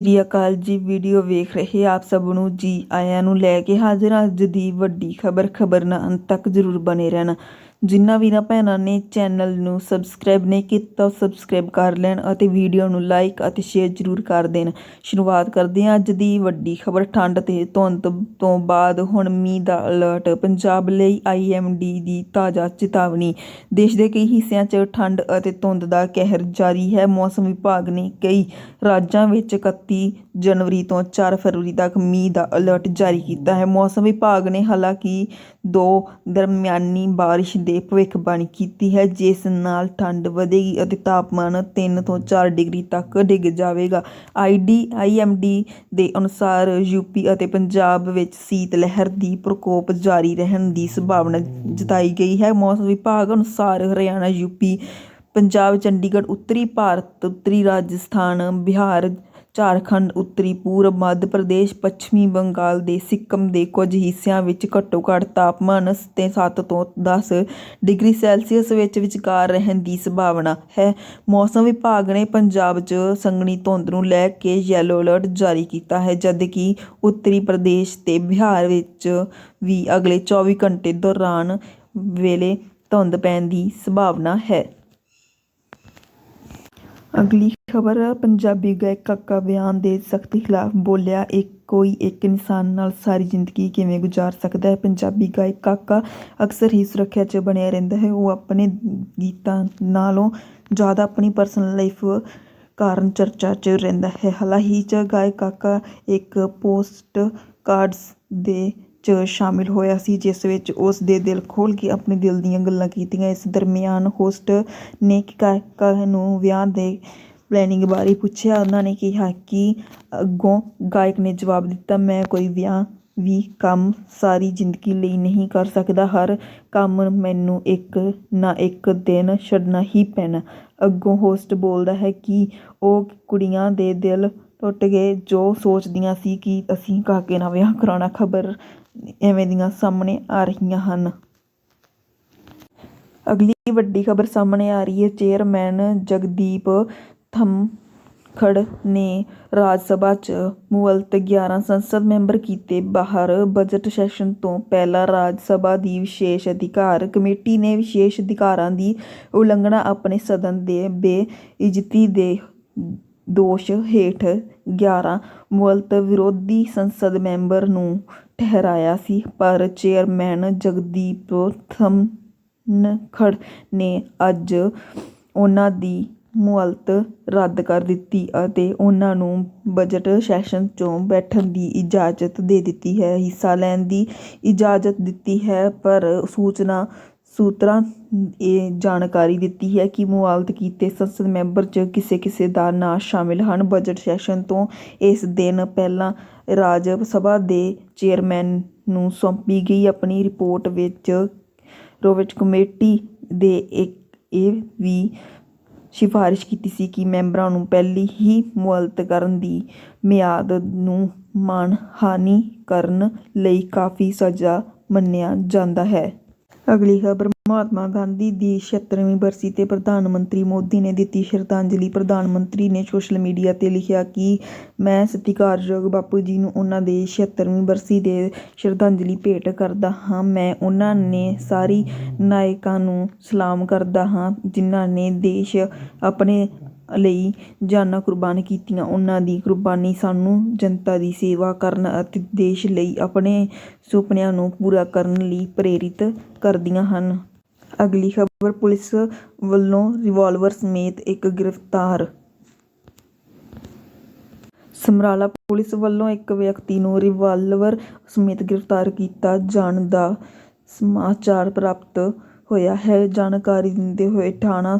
ਸ੍ਰੀ ਅਕਾਲ ਜੀ, ਵੀਡੀਓ ਵੇਖ ਰਹੇ ਆਪ ਸਭ ਨੂੰ। ਜੀ ਆਇਆਂ ਨੂੰ ਲੈ ਕੇ ਹਾਜ਼ਰ ਅੱਜ ਦੀ ਵੱਡੀ ਖਬਰ ਖਬਰ ਨਾਲ ਅੰਤ ਤੱਕ ਜ਼ਰੂਰ ਬਨੇ ਰਹਿਣਾ। ਜਿਨ੍ਹਾਂ ਵੀਰਾਂ ਭੈਣਾਂ ਨੇ ਚੈਨਲ ਨੂੰ ਸਬਸਕ੍ਰਾਈਬ ਨਹੀਂ ਕੀਤਾ, ਉਹ ਸਬਸਕ੍ਰਾਈਬ ਕਰ ਲੈਣ ਅਤੇ ਵੀਡੀਓ ਨੂੰ ਲਾਈਕ ਅਤੇ ਸ਼ੇਅਰ ਜ਼ਰੂਰ ਕਰ ਦੇਣ। ਸ਼ੁਰੂਆਤ ਕਰਦੇ ਹਾਂ ਅੱਜ ਦੀ ਵੱਡੀ ਖਬਰ। ਠੰਡ ਤੇ ਧੁੰਦ ਤੋਂ ਬਾਅਦ ਹੁਣ ਮੀਂਹ ਦਾ ਅਲਰਟ ਪੰਜਾਬ ਲਈ ਆਈਐਮਡੀ ਦੀ ਤਾਜ਼ਾ ਚੇਤਾਵਨੀ। ਦੇਸ਼ ਦੇ ਕਈ ਹਿੱਸਿਆਂ 'ਚ ਠੰਡ ਅਤੇ ਧੁੰਦ ਦਾ ਕਹਿਰ ਜਾਰੀ ਹੈ। ਮੌਸਮ ਵਿਭਾਗ ਨੇ ਕਈ ਰਾਜਾਂ ਵਿੱਚ 31 ਜਨਵਰੀ ਤੋਂ 4 ਫਰਵਰੀ ਤੱਕ ਮੀਂਹ ਦਾ ਅਲਰਟ ਜਾਰੀ ਕੀਤਾ ਹੈ। ਮੌਸਮ ਵਿਭਾਗ ਨੇ ਹਾਲਾਂਕਿ ਦੋ ਦਰਮਿਆਨੀ ਬਾਰਿਸ਼ ਦੇ ਭਵਿੱਖਬਾਣੀ ਕੀਤੀ ਹੈ। ਜਿਸ ਨਾਲ ਠੰਡ ਵਧੇਗੀ ਅਤੇ ਤਾਪਮਾਨ 3 ਤੋਂ 4 ਡਿਗਰੀ ਤੱਕ ਡਿੱਗ ਜਾਵੇਗਾ। ਆਈਡੀ ਆਈਐਮਡੀ ਦੇ ਅਨੁਸਾਰ ਯੂਪੀ ਅਤੇ ਪੰਜਾਬ ਵਿੱਚ ਸੀਤ ਲਹਿਰ ਦੀ ਪ੍ਰਕੋਪ ਜਾਰੀ ਰਹਿਣ ਦੀ ਸੰਭਾਵਨਾ ਜਤਾਈ ਗਈ ਹੈ। ਮੌਸਮ ਵਿਭਾਗ ਅਨੁਸਾਰ ਹਰਿਆਣਾ ਯੂਪੀ ਪੰਜਾਬ, ਚੰਡੀਗੜ੍ਹ, ਉੱਤਰੀ ਭਾਰਤ, ਉੱਤਰੀ ਰਾਜਸਥਾਨ, ਬਿਹਾਰ ਝਾਰਖੰਡ ਉੱਤਰੀ ਪੂਰਬ, ਮੱਧ ਪ੍ਰਦੇਸ਼, ਪੱਛਮੀ ਬੰਗਾਲ ਦੇ ਸਿੱਕਮ ਦੇ ਕੁਝ ਹਿੱਸਿਆਂ ਵਿੱਚ ਘੱਟੋ ਘੱਟ ਤਾਪਮਾਨ ਤੇ 7 ਤੋਂ ਦਸ ਡਿਗਰੀ ਸੈਲਸੀਅਸ ਵਿੱਚ ਵਿਚਕਾਰ ਰਹਿਣ ਦੀ ਸੰਭਾਵਨਾ ਹੈ। ਮੌਸਮ ਵਿਭਾਗ ਨੇ ਪੰਜਾਬ 'ਚ ਸੰਘਣੀ ਧੁੰਦ ਨੂੰ ਲੈ ਕੇ ਯੈਲੋ ਅਲਰਟ ਜਾਰੀ ਕੀਤਾ ਹੈ, ਜਦਕਿ ਉੱਤਰੀ ਪ੍ਰਦੇਸ਼ ਤੇ ਬਿਹਾਰ ਵਿੱਚ ਵੀ ਅਗਲੇ 24 ਘੰਟੇ ਦੌਰਾਨ ਵੇਲੇ ਧੁੰਦ ਪੈਣ ਦੀ ਸੰਭਾਵਨਾ ਹੈ। ਅਗਲੀ ਖਬਰ, ਪੰਜਾਬੀ ਗਾਇਕ ਕਾਕਾ ਬਿਆਨ ਦੇ ਸਖਤ ਖਿਲਾਫ ਬੋਲਿਆ ਇੱਕ ਕੋਈ ਇੱਕ ਇਨਸਾਨ ਨਾਲ ਸਾਰੀ ਜ਼ਿੰਦਗੀ ਕਿਵੇਂ ਗੁਜ਼ਾਰ ਸਕਦਾ ਹੈ? ਪੰਜਾਬੀ ਗਾਇਕ ਕਾਕਾ ਅਕਸਰ ਹੀ ਸੁਰੱਖਿਆ 'ਚ ਬਣਿਆ ਰਹਿੰਦਾ ਹੈ। ਉਹ ਆਪਣੇ ਗੀਤਾਂ ਨਾਲੋਂ ਜ਼ਿਆਦਾ ਆਪਣੀ ਪਰਸਨਲ ਲਾਈਫ ਕਾਰਨ ਚਰਚਾ 'ਚ ਰਹਿੰਦਾ ਹੈ। ਹਾਲਾਂਕਿ ਹੀ ਗਾਇਕ ਕਾਕਾ ਇੱਕ ਪੋਸਟ ਕਾਰਡਸ ਦੇ 'ਚ ਸ਼ਾਮਿਲ ਹੋਇਆ ਸੀ, ਜਿਸ ਵਿੱਚ ਉਸ ਦੇ ਦਿਲ ਖੋਲ੍ਹ ਕੇ ਆਪਣੇ ਦਿਲ ਦੀਆਂ ਗੱਲਾਂ ਕੀਤੀਆਂ। ਇਸ ਦਰਮਿਆਨ ਹੋਸਟ ਨੇ ਕਾਕਾ ਨੂੰ ਵਿਆਹ ਦੇ ਪਲੈਨਿੰਗ ਬਾਰੇ ਪੁੱਛਿਆ, ਉਹਨਾਂ ਨੇ ਕਿਹਾ ਕਿ ਅੱਗੋਂ ਗਾਇਕ ਨੇ ਜਵਾਬ ਦਿੱਤਾ, ਮੈਂ ਕੋਈ ਵਿਆਹ ਵੀ ਕੰਮ ਸਾਰੀ ਜ਼ਿੰਦਗੀ ਲਈ ਨਹੀਂ ਕਰ ਸਕਦਾ, ਹਰ ਕੰਮ ਮੈਨੂੰ ਇੱਕ ਨਾ ਇੱਕ ਦਿਨ ਛੱਡਣਾ ਹੀ ਪੈਣਾ। ਅੱਗੋਂ ਹੋਸਟ ਬੋਲਦਾ ਹੈ ਕਿ ਉਹ ਕੁੜੀਆਂ ਦੇ ਦਿਲ ਟੁੱਟ ਗਏ, ਜੋ ਸੋਚਦੀਆਂ ਸੀ ਕਿ ਅਸੀਂ ਕਾਕੇ ਨਾਲ ਵਿਆਹ ਕਰਾਉਣਾ, ਖਬਰ ਐਵੇਂ ਦੀਆਂ ਸਾਹਮਣੇ ਆ ਰਹੀਆਂ ਹਨ। ਅਗਲੀ ਵੱਡੀ ਖਬਰ ਸਾਹਮਣੇ ਆ ਰਹੀ ਹੈ, ਚੇਅਰਮੈਨ ਜਗਦੀਪ ਧਮਖੜ ਨੇ ਰਾਜ ਸਭਾ 'ਚ ਮੁਅੱਤਲ 11 ਸੰਸਦ ਮੈਂਬਰ ਕੀਤੇ ਬਾਹਰ ਬਜਟ ਸੈਸ਼ਨ ਤੋਂ ਪਹਿਲਾਂ ਰਾਜ ਸਭਾ ਦੀ ਵਿਸ਼ੇਸ਼ ਅਧਿਕਾਰ ਕਮੇਟੀ ਨੇ ਵਿਸ਼ੇਸ਼ ਅਧਿਕਾਰਾਂ ਦੀ ਉਲੰਘਣਾ ਆਪਣੇ ਸਦਨ ਦੇ ਬੇਇੱਜ਼ਤੀ ਦੇ ਦੋਸ਼ ਹੇਠ 11 ਮੁਅੱਤਲ ਵਿਰੋਧੀ ਸੰਸਦ ਮੈਂਬਰ ਨੂੰ ਠਹਿਰਾਇਆ ਸੀ, ਪਰ ਚੇਅਰਮੈਨ ਜਗਦੀਪ ਥਮਖੜ ਨੇ ਅੱਜ ਉਨ੍ਹਾਂ ਦੀ ਮੁਅੱਤਲ ਰੱਦ ਕਰ ਦਿੱਤੀ ਅਤੇ ਉਹਨਾਂ ਨੂੰ ਬਜਟ ਸੈਸ਼ਨ 'ਚੋਂ ਬੈਠਣ ਦੀ ਇਜਾਜ਼ਤ ਦੇ ਦਿੱਤੀ ਹੈ। ਹਿੱਸਾ ਲੈਣ ਦੀ ਇਜਾਜ਼ਤ ਦਿੱਤੀ ਹੈ, ਪਰ ਸੂਚਨਾ ਸੂਤਰਾਂ ਇਹ ਜਾਣਕਾਰੀ ਦਿੱਤੀ ਹੈ ਕਿ ਮੁਅੱਤਲ ਕੀਤੇ ਸੰਸਦ ਮੈਂਬਰ 'ਚ ਕਿਸੇ ਕਿਸੇ ਦਾ ਨਾਂ ਸ਼ਾਮਿਲ ਹਨ। ਬਜਟ ਸੈਸ਼ਨ ਤੋਂ ਇਸ ਦਿਨ ਪਹਿਲਾਂ ਰਾਜ ਸਭਾ ਦੇ ਚੇਅਰਮੈਨ ਨੂੰ ਸੌਂਪੀ ਗਈ ਆਪਣੀ ਰਿਪੋਰਟ ਵਿੱਚ, ਰੋਵਿਚ ਕਮੇਟੀ ਦੇ ਇਹ ਵੀ ਸਿਫਾਰਿਸ਼ ਕੀਤੀ ਸੀ ਕਿ ਮੈਂਬਰਾਂ ਨੂੰ ਪਹਿਲੀ ਹੀ ਮੁਅੱਤਲ ਕਰਨ ਦੀ ਮਿਆਦ ਨੂੰ ਮਾਣਹਾਨੀ ਕਰਨ ਲਈ ਕਾਫ਼ੀ ਸਜ਼ਾ ਮੰਨਿਆ ਜਾਂਦਾ ਹੈ। ਅਗਲੀ ਖਬਰ, ਮਹਾਤਮਾ ਗਾਂਧੀ ਦੀ ਛਿਅੱਤਰਵੀਂ ਬਰਸੀ 'ਤੇ ਪ੍ਰਧਾਨ ਮੰਤਰੀ ਮੋਦੀ ਨੇ ਦਿੱਤੀ ਸ਼ਰਧਾਂਜਲੀ। ਪ੍ਰਧਾਨ ਮੰਤਰੀ ਨੇ ਸੋਸ਼ਲ ਮੀਡੀਆ 'ਤੇ ਲਿਖਿਆ ਕਿ ਮੈਂ ਸਤਿਕਾਰਯੋਗ ਬਾਪੂ ਜੀ ਨੂੰ ਉਨ੍ਹਾਂ ਦੀ ਛਿਅੱਤਰਵੀਂ ਬਰਸੀ 'ਤੇ ਸ਼ਰਧਾਂਜਲੀ ਭੇਟ ਕਰਦਾ ਹਾਂ। ਮੈਂ ਉਨ੍ਹਾਂ ਨੇ ਸਾਰੇ ਨਾਇਕਾਂ ਨੂੰ ਸਲਾਮ ਕਰਦਾ ਹਾਂ, ਜਿਨ੍ਹਾਂ ਨੇ ਦੇਸ਼ ਆਪਣੇ ਲਈ ਜਾਨਾਂ ਕੁਰਬਾਨ ਕੀਤੀਆਂ। ਉਹਨਾਂ ਦੀ ਕੁਰਬਾਨੀ ਸਾਨੂੰ ਜਨਤਾ ਦੀ ਸੇਵਾ ਕਰਨ ਅਤੇ ਦੇਸ਼ ਲਈ ਆਪਣੇ ਸੁਪਨਿਆਂ ਨੂੰ ਪੂਰਾ ਕਰਨ ਲਈ ਪ੍ਰੇਰਿਤ ਕਰਦੀਆਂ ਹਨ। ਅਗਲੀ ਖਬਰ, ਪੁਲਿਸ ਵੱਲੋਂ ਰਿਵਾਲਵਰ ਸਮੇਤ ਇੱਕ ਗ੍ਰਿਫਤਾਰ। ਸਮਰਾਲਾ ਪੁਲਿਸ ਵੱਲੋਂ ਇੱਕ ਵਿਅਕਤੀ ਨੂੰ ਰਿਵਾਲਵਰ ਸਮੇਤ ਗ੍ਰਿਫਤਾਰ ਕੀਤਾ ਜਾਣ ਦਾ ਸਮਾਚਾਰ ਪ੍ਰਾਪਤ ਹੋਇਆ ਹੈ। ਜਾਣਕਾਰੀ ਦਿੰਦੇ ਹੋਏ ਥਾਣਾ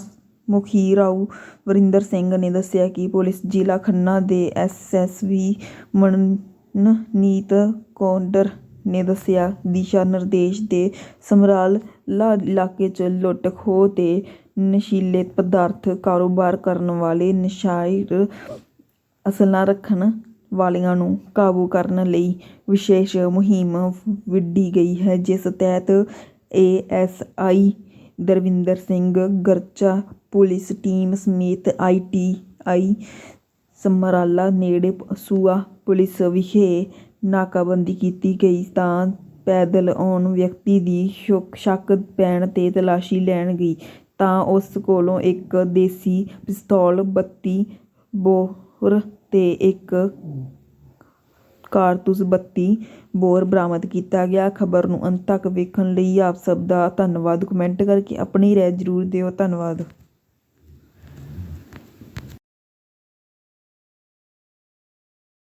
ਮੁਖੀ ਰਾਓ ਵਰਿੰਦਰ ਸਿੰਘ ਨੇ ਦੱਸਿਆ ਕਿ ਪੁਲਿਸ ਜ਼ਿਲ੍ਹਾ ਖੰਨਾ ਦੇ ਐਸਐਸਪੀ ਮਨਨੀਤ ਕੌਂਡਰ ਨੇ ਦੱਸਿਆ, ਦਿਸ਼ਾ ਨਿਰਦੇਸ਼ ਦੇ ਸਮਰਾਲਾ ਇਲਾਕੇ 'ਚ ਲੁੱਟ ਖੋਹ ਤੇ ਨਸ਼ੀਲੇ ਪਦਾਰਥ ਕਾਰੋਬਾਰ ਕਰਨ ਵਾਲੇ ਨਸ਼ਾਈ ਅਸਲਾ ਰੱਖਣ ਵਾਲਿਆਂ ਨੂੰ ਕਾਬੂ ਕਰਨ ਲਈ ਵਿਸ਼ੇਸ਼ ਮੁਹਿੰਮ ਵਿੱਢੀ ਗਈ ਹੈ, ਜਿਸ ਤਹਿਤ ASI Darvinder Singh Garcha police team ਸਮੇਤ ਆਈ ਟੀ ਆਈ ਸਮਰਾਲਾ ਨੇੜੇ ਸੂਆ ਪੁਲਿਸ ਵਿਖੇ ਨਾਕਾਬੰਦੀ ਕੀਤੀ ਗਈ ਤਾਂ ਪੈਦਲ ਆਉਣ ਵਿਅਕਤੀ ਦੀ ਸ਼ੁਕ- ਸ਼ੱਕ ਪੈਣ 'ਤੇ ਤਲਾਸ਼ੀ ਲੈਣ ਗਈ ਤਾਂ ਉਸ ਕੋਲੋਂ ਇੱਕ ਦੇਸੀ ਪਿਸਤੌਲ, ਬੱਤੀ ਬੋਰ ਤੇ ਇੱਕ ਕਾਰਤੂਸ ਬੱਤੀ ਬੋਰ ਬਰਾਮਦ ਕੀਤਾ ਗਿਆ। ਖਬਰ ਨੂੰ ਅੰਤ ਤੱਕ ਵੇਖਣ ਲਈ ਆਪ ਸਭ ਦਾ ਧੰਨਵਾਦ। ਕਮੈਂਟ ਕਰਕੇ ਆਪਣੀ ਰਾਏ ਜ਼ਰੂਰ ਦਿਓ। ਧੰਨਵਾਦ।